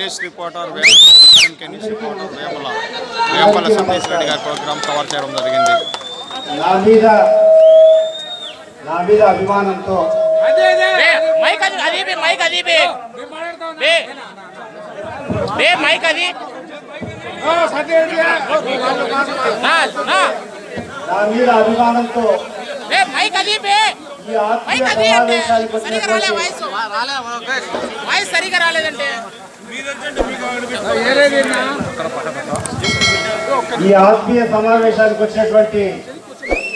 News reporter వేమకే news reporter Vemala Vemala Satish Reddy గారి programme cover చేయడం జరిగింది. నా మీద నా మీద అభిమానంతో బే మైక్ అది అది బే మైక్ అది బే. బే బే. మైక్ అది. నా మీద అభిమానంతో మైక్ అది మైక్ అది అంటే రాలే వాయిస్. సరిగా రాలేదంటే. ఈ ఆత్మీయ సమావేశానికి వచ్చినటువంటి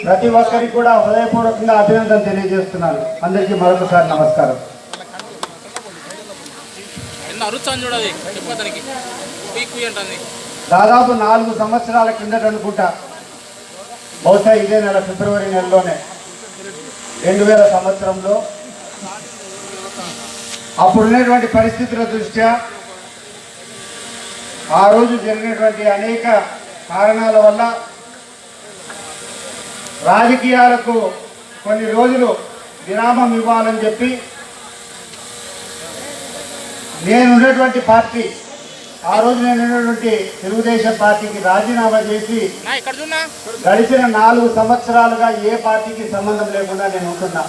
ప్రతి ఒక్కరికి కూడా హృదయపూర్వకంగా అభినందన తెలియజేస్తున్నాను. అందరికీ మరొకసారి నమస్కారం. దాదాపు నాలుగు సంవత్సరాల కిందట అనుకుంటా. బహుశా ఇదే నెల ఫిబ్రవరి నెలలోనే. రెండు వేల సంవత్సరంలో. అప్పుడున్నటువంటి పరిస్థితుల దృష్ట్యా ఆ రోజు జరిగినటువంటి అనేక కారణాల వల్ల రాజకీయాలకు కొన్ని రోజులు విరామం ఇవ్వాలని చెప్పి నేనున్నటువంటి పార్టీ ఆ రోజు నేను ఉన్నటువంటి తెలుగుదేశం పార్టీకి రాజీనామా చేసి గడిచిన నాలుగు సంవత్సరాలుగా ఏ పార్టీకి సంబంధం లేకుండా నేను ఉంటున్నా.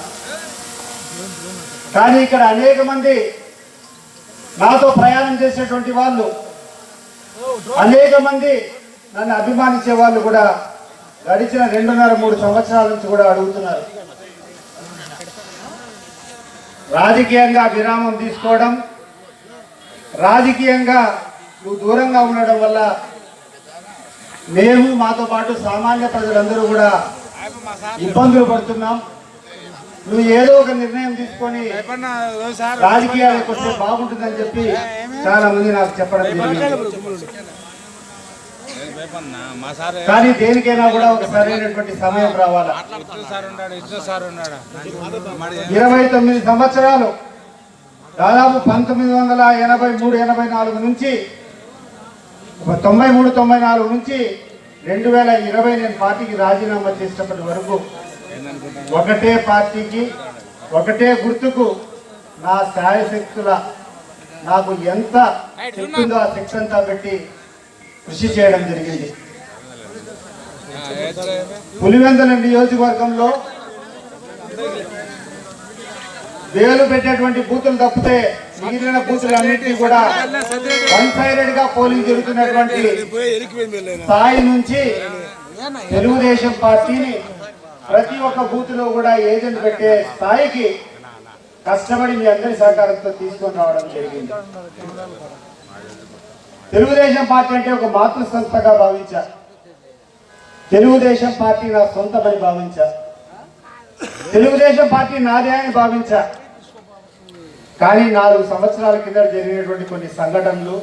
కానీ ఇక్కడ అనేక మంది నాతో ప్రయాణం చేసేటువంటి వాళ్ళు అనేక మంది నన్ను అభిమానించే వాళ్ళు కూడా గడిచిన రెండున్నర మూడు సంవత్సరాల నుంచి కూడా అడుగుతున్నారు. రాజకీయంగా విరామం తీసుకోవడం రాజకీయంగా నువ్వు దూరంగా ఉండడం వల్ల మేము మాతో పాటు సామాన్య ప్రజలందరూ కూడా ఇబ్బందులు పడుతున్నాం. నువ్వు ఏదో ఒక నిర్ణయం తీసుకొని రాజకీయాలకు వస్తే బాగుంటుందని చెప్పి చాలా మంది నాకు చెప్పడం జరిగింది. మా సార్ కానీ దేనికైనా కూడా ఒక సరైనటువంటి సమయం రావాలా? ఇట్లు సార్ ఉన్నాడు ఇట్లు సార్ ఉన్నాడు. మరి ఇరవై తొమ్మిది సంవత్సరాలు. దాదాపు పంతొమ్మిది వందల ఎనభై మూడు ఎనభై నాలుగు నుంచి తొంభై మూడు తొంభై నాలుగు నుంచి రెండు వేల ఇరవై నేను పార్టీకి రాజీనామా చేసినప్పటి వరకు ఒకటే పార్టీకి ఒకటే గుర్తుకు నా శాయశక్తుల నాకు ఎంత చెప్పిందో ఆ శక్తి అంతా పెట్టి కృషి చేయడం జరిగింది. పులివెందుల నియోజకవర్గంలో వేలు పెట్టేటువంటి బూతులు తప్పితే మిగిలిన బూతులు అన్నింటినీ కూడా వన్ సైడెడ్గా పోలింగ్ జరుగుతున్నటువంటి స్థాయి నుంచి తెలుగుదేశం పార్టీని ప్రతి ఒక్క బూత్లో కూడా ఏజెంట్ పెట్టే స్థాయికి కష్టపడి మీ అందరి సహకారంతో తీసుకొని రావడం జరిగింది. తెలుగుదేశం పార్టీ అంటే ఒక మాతృ సంస్థగా భావించా. తెలుగుదేశం పార్టీ నా సొంతమని భావించా. తెలుగుదేశం పార్టీ నాదే అని భావించా. కానీ నాలుగు సంవత్సరాల కింద జరిగినటువంటి కొన్ని సంఘటనలు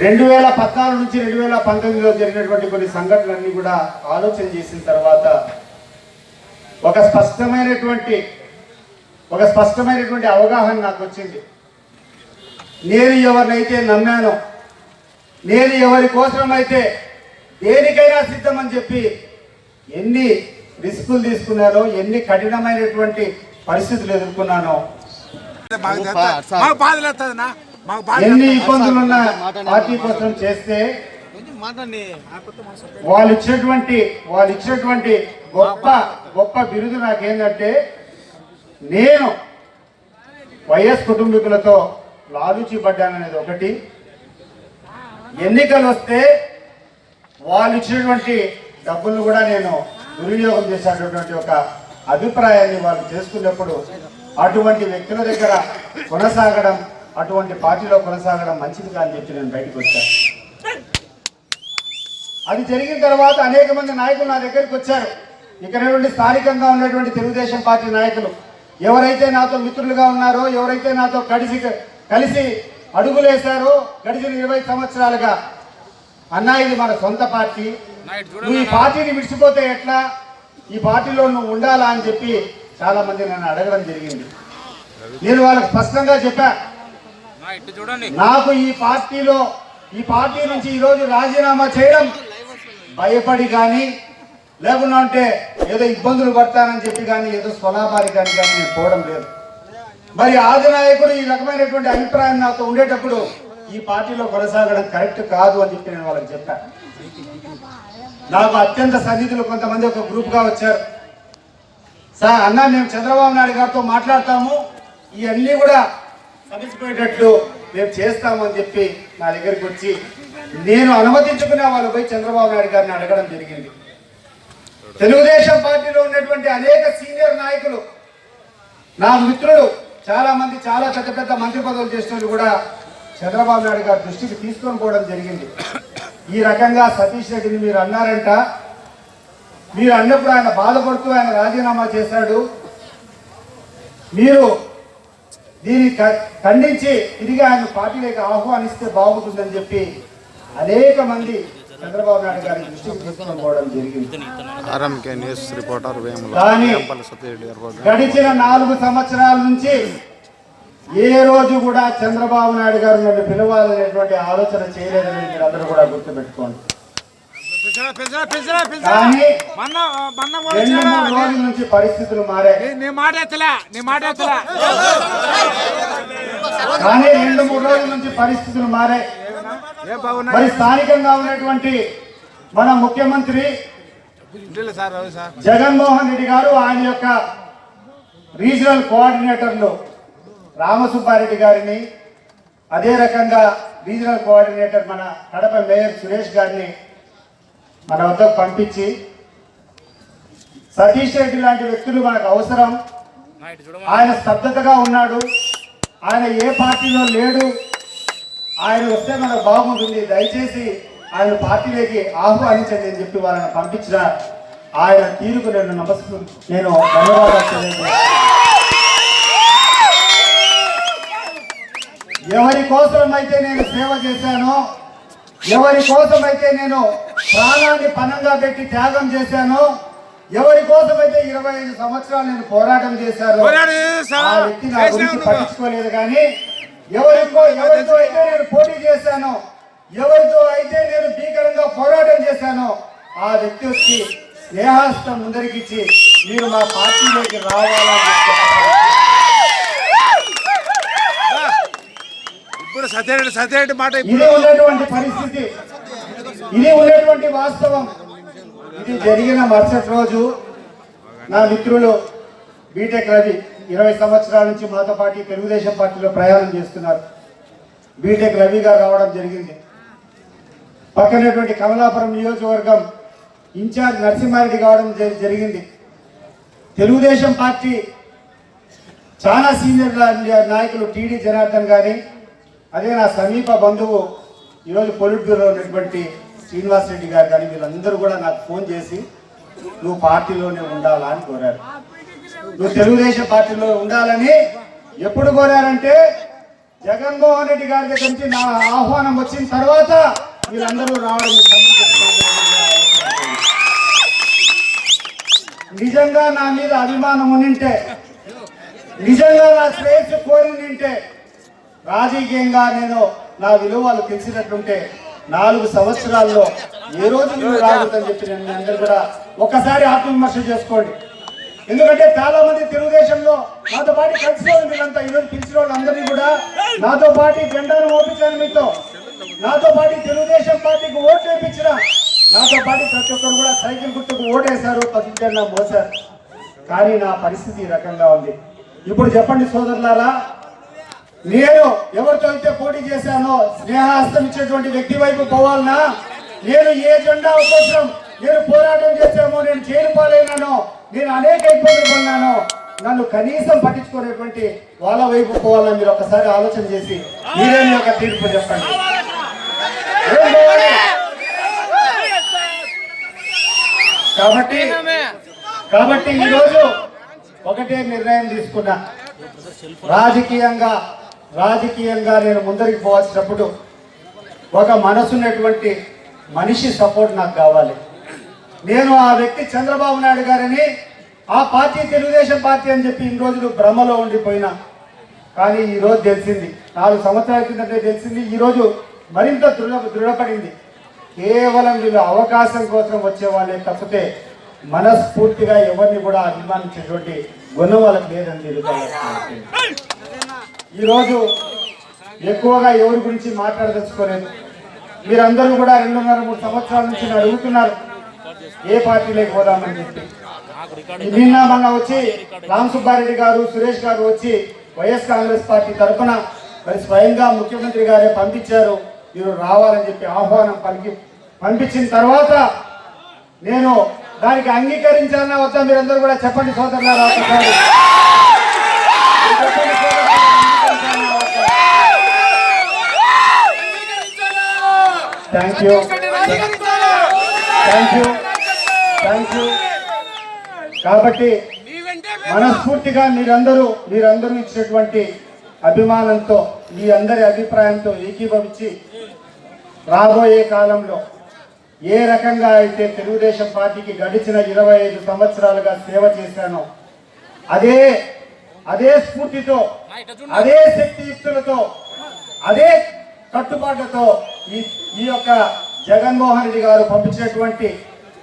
రెండు వేల పద్నాలుగు నుంచి రెండు వేల పంతొమ్మిదిలో జరిగినటువంటి కొన్ని సంఘటనలన్నీ కూడా ఆలోచన చేసిన తర్వాత ఒక స్పష్టమైనటువంటి ఒక స్పష్టమైనటువంటి అవగాహన నాకు వచ్చింది. నేను ఎవరినైతే నమ్మానో నేను ఎవరి కోసమైతే దేనికైనా సిద్ధమని చెప్పి ఎన్ని రిస్కులు తీసుకున్నానో ఎన్ని కఠినమైనటువంటి పరిస్థితులు ఎదుర్కొన్నానో ఎన్ని ఇబ్బందులున్న పార్టీ కోసం చేస్తే వాళ్ళు ఇచ్చినటువంటి వాళ్ళు ఇచ్చినటువంటి గొప్ప గొప్ప బిరుదు నాకేంటంటే నేను వైఎస్ కుటుంబీకులతో లాలూచి పడ్డాననేది ఒకటి. ఎన్నికలు వస్తే వాళ్ళు ఇచ్చినటువంటి డబ్బులను కూడా నేను దుర్వినియోగం చేసేటటువంటి ఒక అభిప్రాయాన్ని వాళ్ళు చేసుకున్నప్పుడు అటువంటి వ్యక్తుల దగ్గర కొనసాగడం అటువంటి పార్టీలో కొనసాగడం మంచిది కాని చెప్పి నేను బయటకు వచ్చాను అది జరిగిన తర్వాత అనేక మంది నాయకులు నా దగ్గరికి వచ్చారు. ఇక్కడ నుండి స్థానికంగా ఉన్నటువంటి తెలుగుదేశం పార్టీ నాయకులు. ఎవరైతే నాతో మిత్రులుగా ఉన్నారో ఎవరైతే నాతో కలిసి కలిసి అడుగులేశారో గడిచిన ఇరవై సంవత్సరాలుగా అన్నా ఇది మన సొంత పార్టీ. నువ్వు ఈ పార్టీని విడిచిపోతే ఎట్లా? ఈ పార్టీలో నువ్వు ఉండాలా అని చెప్పి చాలా మంది నన్ను అడగడం జరిగింది. నేను వాళ్ళకి స్పష్టంగా చెప్పా. నా ఇటు చూడండి నాకు ఈ పార్టీలో ఈ పార్టీ నుంచి ఈరోజు రాజీనామా చేయడం భయపడి కానీ లేకుండా అంటే ఏదో ఇబ్బందులు పడతానని చెప్పి కానీ ఏదో స్వలాభారి కానీ కానీ నేను పోవడం లేదు. మరి ఆది నాయకుడు ఈ రకమైనటువంటి అభిప్రాయం నాతో ఉండేటప్పుడు ఈ పార్టీలో కొనసాగడం కరెక్ట్ కాదు అని చెప్పి నేను వాళ్ళకి చెప్పాను నాకు అత్యంత సన్నిధులు కొంతమంది ఒక గ్రూప్గా వచ్చారు. సార్ అన్న మేము చంద్రబాబు నాయుడు గారితో మాట్లాడతాము. ఇవన్నీ కూడా సమసిపోయేటట్లు మేము చేస్తామని చెప్పి నా దగ్గరికి వచ్చి నేను అనుమతించుకునే వాళ్ళు పోయి చంద్రబాబు నాయుడు గారిని అడగడం జరిగింది. తెలుగుదేశం పార్టీలో ఉన్నటువంటి అనేక సీనియర్ నాయకులు నా మిత్రులు చాలా మంది చాలా పెద్ద పెద్ద మంత్రి పదవులు చేసిన కూడా చంద్రబాబు నాయుడు గారి దృష్టికి తీసుకొని పోవడం జరిగింది. ఈ రకంగా సతీష్ రెడ్డిని మీరు అన్నారంట. మీరు అన్నప్పుడు ఆయన బాధపడుతూ ఆయన రాజీనామా చేశాడు. మీరు దీన్ని ఖండించి తిరిగి ఆయన పార్టీలోకి ఆహ్వానిస్తే బాగుంటుందని చెప్పి అనేక మంది చంద్రబాబు నాయుడు గారి దృష్టికి జరిగింది. గడిచిన నాలుగు సంవత్సరాల నుంచి ఏ రోజు కూడా చంద్రబాబు నాయుడు గారు నన్ను పిలవాలనేటువంటి ఆలోచన చేయలేదని మీరు అందరూ కూడా గుర్తుపెట్టుకోండి పిలిచినా, పిలిచినా, పిలిచినా, పిలిచినా. కానీ రెండు? మూడు రోజుల నుంచి పరిస్థితులు మారాయి నీ- నీ మాట ఎత్తలే నీ మాట ఎత్తలే. కానీ రెండు మూడు రోజుల నుంచి పరిస్థితులు మారాయి మరి స్థానికంగా ఉన్నటువంటి మన ముఖ్యమంత్రి జగన్మోహన్ రెడ్డి గారు ఆయన యొక్క రీజనల్ కోఆర్డినేటర్లు రామసుబ్బారెడ్డి గారిని అదే రకంగా రీజనల్ కోఆర్డినేటర్ మన కడప మేయర్ సురేష్ గారిని మన వద్దకు పంపించి సతీష్ రెడ్డి లాంటి వ్యక్తులు మనకు అవసరం. ఆయన స్తబ్దతగా ఉన్నాడు. ఆయన ఏ పార్టీలో లేడు. ఆయన వస్తే మనకు బాగుంటుంది. దయచేసి ఆయన పార్టీలోకి ఆహ్వానించండి అని చెప్పి వాళ్ళని పంపించిన ఆయన తీరుకు నేను నమస్కరి నేను ధన్యవాదాలు తెలియజేస్తాను ఎవరి కోసం అయితే నేను సేవ చేశానో ఎవరి కోసం అయితే నేను ప్రాణాన్ని పనంగా పెట్టి త్యాగం చేశానో ఎవరి కోసం అయితే ఇరవై ఐదు సంవత్సరాలు నేను పోరాటం చేశాను? ఆ వ్యక్తి నా గురించి. పట్టించుకోలేదు కానీ ఎవరికో ఎవరితో అయితే నేను పోటీ చేశానో ఎవరితో అయితే నేను భీకరంగా పోరాటం చేశానో ఆ వ్యక్తి వచ్చి స్నేహాస్తం ముందరికిచ్చి మీరు మా పార్టీలోకి రావాలని కూడా ఇప్పుడు సత్యరెడ్డి మాట ఇది ఉన్నటువంటి పరిస్థితి. ఇది ఉన్నటువంటి వాస్తవం. ఇది జరిగిన మరుసటి రోజు నా మిత్రులు బీటెక్ రవి ఇరవై సంవత్సరాల నుంచి మాతో పాటు తెలుగుదేశం పార్టీలో ప్రయాణం చేస్తున్నారు. బీటెక్ రవి గారు రావడం జరిగింది. పక్కనటువంటి కమలాపురం నియోజకవర్గం ఇన్ఛార్జ్ నరసింహారెడ్డి కావడం జరిగింది. తెలుగుదేశం పార్టీ చాలా సీనియర్ నాయకులు టీడీ జనార్దన్ గారి అదే నా సమీప బంధువు ఈరోజు పొలిట్ బ్యూరో ఉన్నటువంటి శ్రీనివాస్ రెడ్డి గారు కానీ వీళ్ళందరూ కూడా నాకు ఫోన్ చేసి నువ్వు పార్టీలోనే ఉండాలా అని కోరారు. నువ్వు తెలుగుదేశం పార్టీలో ఉండాలని ఎప్పుడు కోరారంటే జగన్మోహన్ రెడ్డి గారి దగ్గర నుంచి నా ఆహ్వానం వచ్చిన తర్వాత వీళ్ళందరూ రావడం నిజంగా నా మీద అభిమానం ఉండింటే నిజంగా నా శ్రేయస్సు కోరి ఉంటే రాజకీయంగా నేను నా విలువలు తెలిసినట్టుంటే నాలుగు సంవత్సరాల్లో ఏ రోజు మీరు రాకూడదని చెప్పి నేను అందరూ కూడా ఒకసారి ఆత్మవిమర్శ చేసుకోండి. ఎందుకంటే చాలా మంది తెలుగుదేశంలో నాతో పాటు కలిసిన వాళ్ళు వీళ్ళంతా ఈరోజు పిలిచిన వాళ్ళందరినీ కూడా నాతో పాటు జెండాను ఓపించాను మీతో. నాతో పాటు తెలుగుదేశం పార్టీకి ఓటు వేయించిన నాతో పాటు ప్రతి ఒక్కరు కూడా సైకిల్ గుర్తుకు ఓటేశారు పసుపు మోసారు కానీ నా పరిస్థితి ఈ రకంగా ఉంది. ఇప్పుడు చెప్పండి సోదరులారా నేను ఎవరితో అయితే పోటీ చేశానో స్నేహాస్తం ఇచ్చేటువంటి వ్యక్తి వైపు పోవాలనా నేను ఏ జెండా కోసం నేను పోరాటం చేశామో నేను జైలు పాలైనానో నేను అనేక ఇబ్బందులు పడినానో నన్ను కనీసం పట్టించుకునేటువంటి వాళ్ళ వైపు పోవాలని మీరు ఒకసారి ఆలోచన చేసి మీరే మీ యొక్క తీర్పు చెప్పండి. కాబట్టి కాబట్టి ఈరోజు ఒకటే నిర్ణయం తీసుకున్నా. రాజకీయంగా రాజకీయంగా నేను ముందరికి పోవాల్సినప్పుడు ఒక మనసున్నటువంటి మనిషి సపోర్ట్ నాకు కావాలి. నేను ఆ వ్యక్తి చంద్రబాబు నాయుడు గారిని ఆ పార్టీ తెలుగుదేశం పార్టీ అని చెప్పి ఇన్ని రోజులు భ్రమలో ఉండిపోయినా. కానీ ఈ రోజు తెలిసింది నాలుగు సంవత్సరాల కిందటే తెలిసింది ఈరోజు మరింత దృఢ దృఢపడింది. కేవలం వీళ్ళు అవకాశం కోసం వచ్చేవాళ్ళే తప్పితే మనస్ఫూర్తిగా ఎవరిని కూడా అభిమానించేటువంటి గుణం వాళ్ళకి లేదని ఈరోజు ఎక్కువగా ఎవరి గురించి మాట్లాడదలుచుకోలేదు. మీరందరూ కూడా రెండున్నర మూడు సంవత్సరాల నుంచి అడుగుతున్నారు ఏ పార్టీలోకి పోదామని చెప్పి. నిన్న మొన్న వచ్చి రామ్ సుబ్బారెడ్డి గారు సురేష్ గారు వచ్చి వైఎస్ కాంగ్రెస్ పార్టీ తరఫున మరి స్వయంగా ముఖ్యమంత్రి గారే పంపించారు. మీరు రావాలని చెప్పి ఆహ్వానం పలికి పంపించిన తర్వాత నేను దానికి అంగీకరించాలన్నా వద్దా మీరందరూ కూడా చెప్పండి సోదరులారా ఒకసారి. చెప్పండి thank you thank you thank you కాబట్టి మనస్ఫూర్తిగా మీరందరూ మీరందరూ ఇచ్చినటువంటి అభిమానంతో మీ అందరి అభిప్రాయంతో ఏకీభవించి రాబోయే కాలంలో ఏ రకంగా అయితే తెలుగుదేశం పార్టీకి గడిచిన ఇరవై ఐదు సంవత్సరాలుగా సేవ చేశానో అదే అదే స్ఫూర్తితో అదే శక్తియుక్తులతో అదే కట్టుబాట్లతో ఈ ఈ యొక్క జగన్మోహన్ రెడ్డి గారు పంపించినటువంటి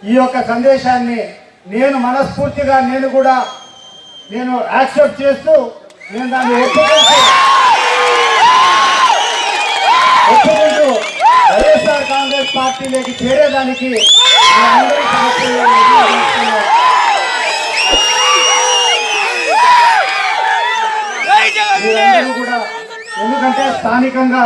ఈ యొక్క సందేశాన్ని నేను మనస్ఫూర్తిగా నేను కూడా నేను యాక్సెప్ట్ చేస్తూ నేను దాన్ని ఒప్పుకుంటూ ఒప్పుకుంటూ వైఎస్ఆర్ కాంగ్రెస్ పార్టీలోకి చేరేదానికి. మీరందరూ కూడా ఎందుకంటే స్థానికంగా